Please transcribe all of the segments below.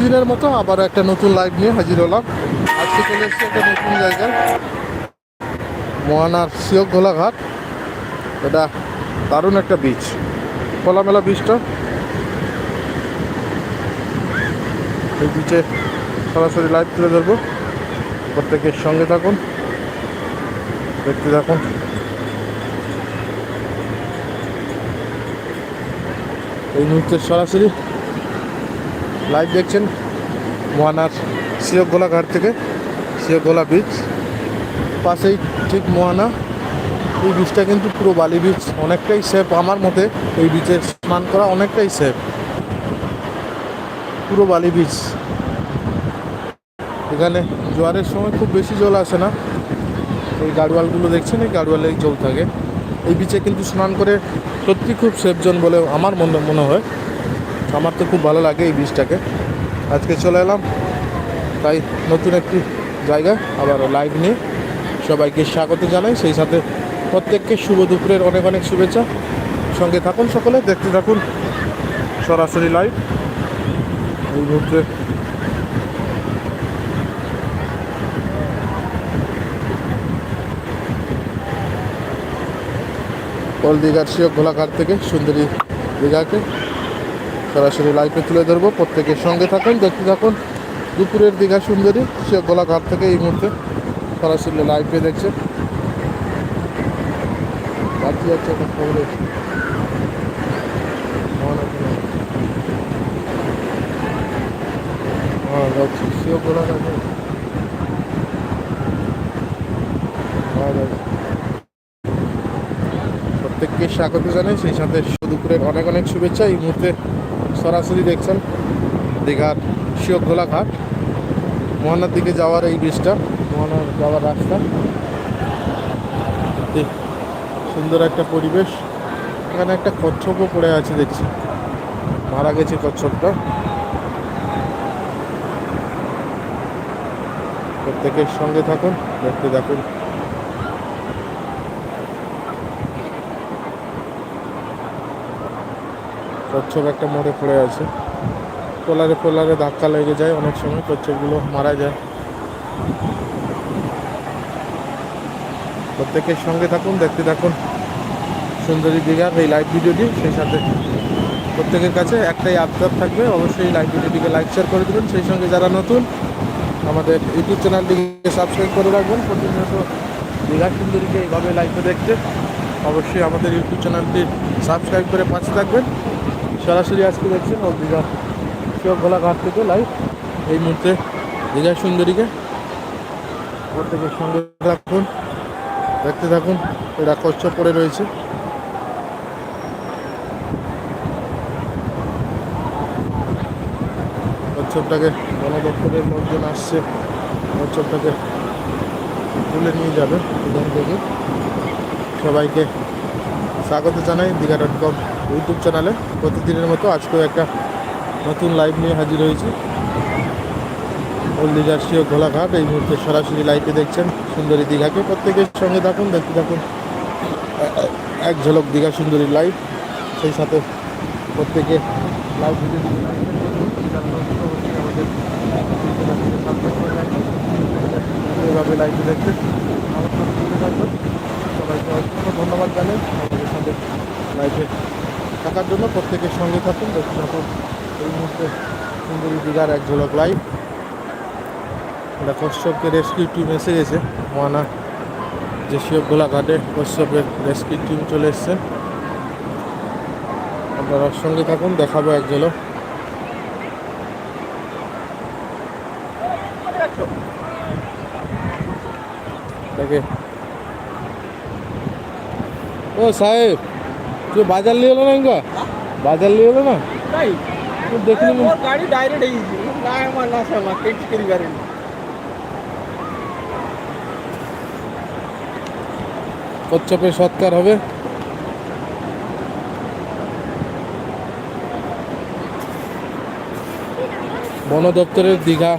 প্রতিদিনের মতো আবার একটা নতুন লাইভ নিয়ে হাজির হলাম। আজকে চলে এসেছি একটা নতুন জায়গায়। মোয়ানার সিয়ক ঘোলাঘাট এটা দারুণ একটা বিচ খোলামেলা বিচটা এই বিচে সরাসরি লাইভ তুলে ধরবো। প্রত্যেকের সঙ্গে থাকুন। দেখতে থাকুন। এই মুহূর্তে সরাসরি লাইভ দেখছেন মোহানার সিয়কগোলা ঘাট থেকে সিয়কগোলা বিচ পাশেই ঠিক মোহানা। এই বিচটা কিন্তু পুরো বালি বিচ অনেকটাই সেফ আমার মতে। এই বিচে স্নান করা অনেকটাই সেফ পুরো বালি বিচ এখানে জোয়ারের সময় খুব বেশি জল আসে না। এই গাড়োয়ালগুলো দেখছেন, এই গাড়োয়ালেই জল থাকে। এই বিচে কিন্তু স্নান করে সত্যি খুব সেফ জোন বলে আমার মনে মনে হয়। আমার তো খুব ভালো লাগে এই বিচটাকে আজকে চলে এলাম। তাই নতুন একটি জায়গা আবার লাইভ নিয়ে সবাইকে স্বাগত জানাই। সেই সাথে প্রত্যেককে শুভ দুপুরের অনেক অনেক শুভেচ্ছা। সঙ্গে থাকুন সকলে, দেখতে থাকুন সরাসরি লাইভ এই মুহূর্তে কল দীঘার শিয়ক ঘোলাঘাট থেকে সুন্দরী দীঘাকে সরাসরি লাইভে তুলে ধরবো। প্রত্যেকের সঙ্গে থাকুন, দেখতে থাকুন। দুপুরের দীঘা সুন্দরী শিয়ক গোলাঘাট থেকে এই মুহূর্তে সরাসরি লাইভে দেখছে। হ্যাঁ প্রত্যেককে স্বাগত জানাই। সেই সাথে দুপুরের অনেক অনেক শুভেচ্ছা। এই মুহূর্তে সরাসরি দেখছেন দীঘার শিয়কগোলা ঘাট মোহনার দিকে যাওয়ার এই ব্রিজটা মোহনার যাওয়ার রাস্তা। সুন্দর একটা পরিবেশ। এখানে একটা কচ্ছপও পড়ে আছে দেখছি। মারা গেছে কচ্ছপটা। প্রত্যেকের সঙ্গে থাকুন, দেখতে দেখুন কচ্ছপ একটা মোড়ে পড়ে আছে। পোলারে পোলারে ধাক্কা লেগে যায় অনেক সময় কচ্ছপগুলো মারা যায়। প্রত্যেকের সঙ্গে থাকুন, দেখতে থাকুন। সুন্দরী দীঘার এই লাইভ ভিডিওটি সেই সাথে। প্রত্যেকের কাছে একটাই আবদার থাকবে, অবশ্যই লাইভ ভিডিওটিকে লাইক শেয়ার করে দেবেন। সেই সঙ্গে যারা নতুন, আমাদের ইউটিউব চ্যানেলটিকে সাবস্ক্রাইব করে রাখবেন। প্রতিনিয়ত দীঘা সুন্দরীকে এইভাবে লাইভে দেখতে, অবশ্যই আমাদের ইউটিউব চ্যানেলটি সাবস্ক্রাইব করে পাশে থাকবেন। সরাসরি আজকে দেখছেন ও দীঘা শিবগোলা ঘাট থেকে লাইভ এই মুহূর্তে দীঘা সুন্দরীকে। প্রত্যেকের সঙ্গে রাখুন দেখতে থাকুন, এরা কচ্ছপ পড়ে রয়েছে। কচ্ছপটাকে বন দপ্তরের লোকজন আসছে, কচ্ছপটাকে তুলে নিয়ে যাবে, এখান থেকে। সবাইকে স্বাগত জানাই, দীঘা ডট কম ইউটিউব চ্যানেলে প্রতিদিনের মতো আজকেও একটা নতুন লাইভ নিয়ে হাজির হয়েছি। ওল দীঘার শিও ঘোলাঘাট এই মুহূর্তে সরাসরি লাইভে দেখছেন সুন্দরী দীঘাকে। প্রত্যেকের সঙ্গে থাকুন, দেখতে থাকুন। এক ঝলক দীঘা সুন্দরী লাইভ সেই সাথে প্রত্যেকে লাইভ ভিডিও লাইভে ধন্যবাদ জানাই। আমাদের সাথে লাইফে থাকার জন্য প্রত্যেকের সঙ্গে থাকুন। দেখতে থাকুন। এই মুহূর্তে সুন্দরী দীঘার এক ঝলক লাইভ এটা কশ্যপকে রেস্কিউ টিম এসে গেছে। মোয়ানা যে শিব ঘাটে কশ্যপের রেস্কিউ টিম চলে এসছে। আপনারা সঙ্গে থাকুন, দেখাবো এক ঝলক। ও সাহেব! তুই বাজার নিয়ে এলো না ইনকা? বাজার নিয়ে এলো না? দেখিনি গাড়ি ডাইরেক্ট এই না আমার না সামা কেটে কেটে গাড়ি কচ্ছপের সৎকার হবে। বন দপ্তরের দীঘা।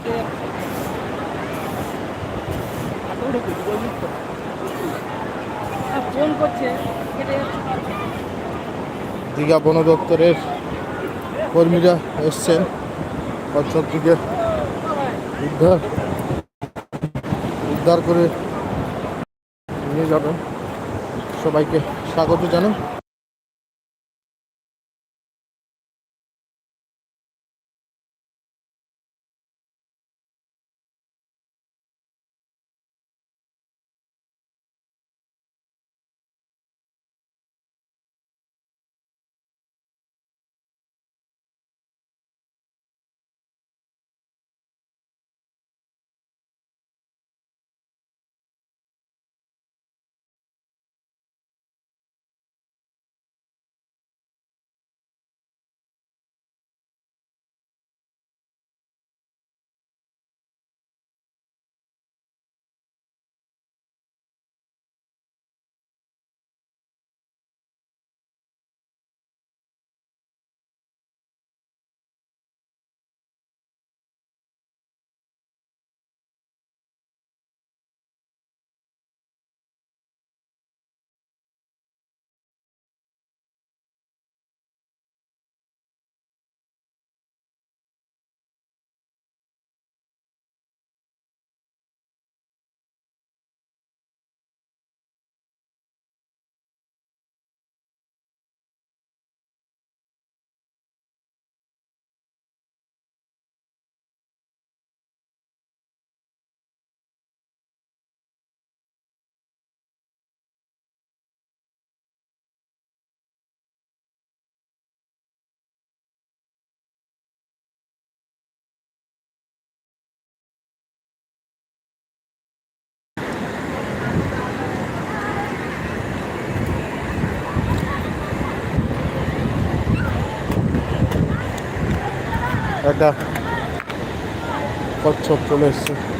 ফোন করছে দীঘা বন দপ্তরের কর্মীরা এসছেন। কচ্ছপটিকে উদ্ধার উদ্ধার করে নিয়ে যাবেন। সবাইকে স্বাগত জানাই। একটা কচ্ছপ চলে এসছে